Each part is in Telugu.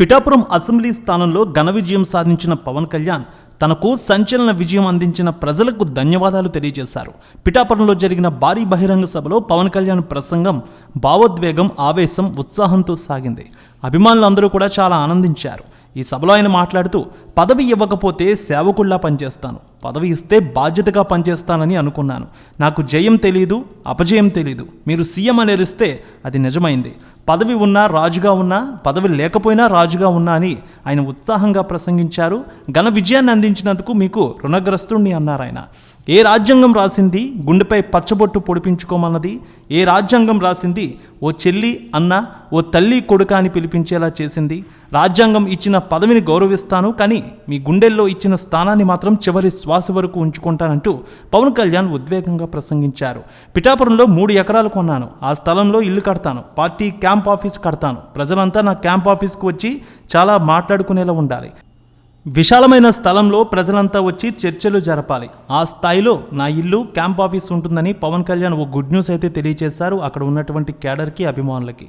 పిఠాపురం అసెంబ్లీ స్థానంలో ఘన విజయం సాధించిన పవన్ కళ్యాణ్ తనకు సంచలన విజయం అందించిన ప్రజలకు ధన్యవాదాలు తెలియజేశారు. పిఠాపురంలో జరిగిన భారీ బహిరంగ సభలో పవన్ కళ్యాణ్ ప్రసంగం భావోద్వేగం ఆవేశం ఉత్సాహంతో సాగింది. అభిమానులందరూ కూడా చాలా ఆనందించారు. ఈ సభలో ఆయన మాట్లాడుతూ పదవి ఇవ్వకపోతే సేవకుల్లా పనిచేస్తాను. పదవి ఇస్తే బాధ్యతగా పనిచేస్తానని అనుకున్నాను. నాకు జయం తెలియదు అపజయం తెలియదు మీరు సీఎం అనేరిస్తే అది నిజమైంది. పదవి ఉన్నా రాజుగా ఉన్నా పదవి లేకపోయినా రాజుగా ఉన్నా అని ఆయన ఉత్సాహంగా ప్రసంగించారు. ఘన విజయాన్ని అందించినందుకు మీకు రుణగ్రస్తుణ్ణి అన్నారు ఆయన. ఏ రాజ్యాంగం రాసింది గుండెపై పచ్చబొట్టు పొడిపించుకోమన్నది? ఏ రాజ్యాంగం రాసింది ఓ చెల్లి అన్న ఓ తల్లి కొడుక అని పిలిపించేలా చేసింది? రాజ్యాంగం ఇచ్చిన పదవిని గౌరవిస్తాను కానీ మీ గుండెల్లో ఇచ్చిన స్థానాన్ని మాత్రం చివరి శ్వాస వరకు ఉంచుకుంటానంటూ పవన్ కళ్యాణ్ ఉద్వేగంగా ప్రసంగించారు. పిఠాపురంలో మూడు ఎకరాలు కొన్నాను. ఆ స్థలంలో ఇల్లు కడతాను. పార్టీ క్యాంప్ ఆఫీస్ కడతాను. ప్రజలంతా నా క్యాంప్ ఆఫీస్కి వచ్చి చాలా మాట్లాడుకునేలా ఉండాలి. విశాలమైన స్థలంలో ప్రజలంతా వచ్చి చర్చలు జరపాలి. ఆ స్థాయిలో నా ఇల్లు క్యాంప్ ఆఫీస్ ఉంటుందని పవన్ కళ్యాణ్ ఓ గుడ్ న్యూస్ అయితే తెలియజేశారు అక్కడ ఉన్నటువంటి కేడర్కి అభిమానులకి.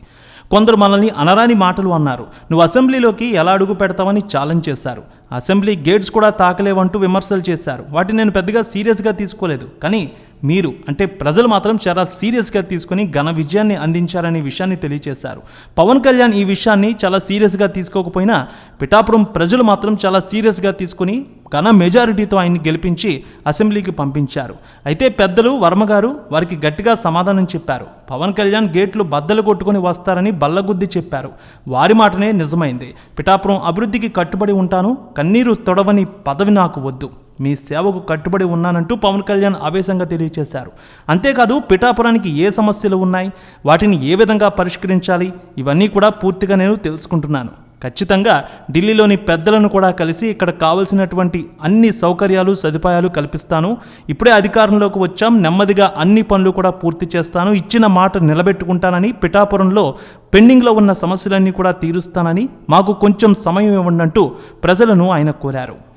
కొందరు మనల్ని అనరాని మాటలు అన్నారు. నువ్వు అసెంబ్లీలోకి ఎలా అడుగు పెడతావని ఛాలెంజ్ చేశారు. అసెంబ్లీ గేట్స్ కూడా తాకలేవంటూ విమర్శలు చేశారు. వాటిని నేను పెద్దగా సీరియస్గా తీసుకోలేదు. కానీ మీరు అంటే ప్రజలు మాత్రం చాలా సీరియస్గా తీసుకుని ఘన విజయాన్ని అందించారనే విషయాన్ని తెలియజేశారు పవన్ కళ్యాణ్ ఈ విషయాన్ని చాలా సీరియస్గా తీసుకోకపోయినా పిఠాపురం ప్రజలు మాత్రం చాలా సీరియస్గా తీసుకుని ఘన మెజారిటీతో ఆయన్ని గెలిపించి అసెంబ్లీకి పంపించారు. అయితే పెద్దలు వర్మగారు వారికి గట్టిగా సమాధానం చెప్పారు. పవన్ కళ్యాణ్ గేట్లు బద్దలు కొట్టుకుని వస్తారని బల్లగుద్ది చెప్పారు. వారి మాటనే నిజమైంది. పిఠాపురం అభివృద్ధికి కట్టుబడి ఉంటాను కన్నీరు తొడవని పదవి నాకు వద్దు. మీ సేవకు కట్టుబడి ఉన్నానంటూ పవన్ కళ్యాణ్ ఆవేశంగా తెలియజేశారు అంతేకాదు పిఠాపురానికి ఏ సమస్యలు ఉన్నాయి? వాటిని ఏ విధంగా పరిష్కరించాలి? ఇవన్నీ కూడా పూర్తిగా నేను తెలుసుకుంటున్నాను. ఖచ్చితంగా ఢిల్లీలోని పెద్దలను కూడా కలిసి ఇక్కడ కావలసినటువంటి అన్ని సౌకర్యాలు సదుపాయాలు కల్పిస్తాను. ఇప్పుడే అధికారంలోకి వచ్చాం. నెమ్మదిగా అన్ని పనులు కూడా పూర్తి చేస్తాను. ఇచ్చిన మాట నిలబెట్టుకుంటానని పిఠాపురంలో పెండింగ్లో ఉన్న సమస్యలన్నీ కూడా తీరుస్తానని మాకు కొంచెం సమయం ఇవ్వండి అంటూ ప్రజలను ఆయన కోరారు.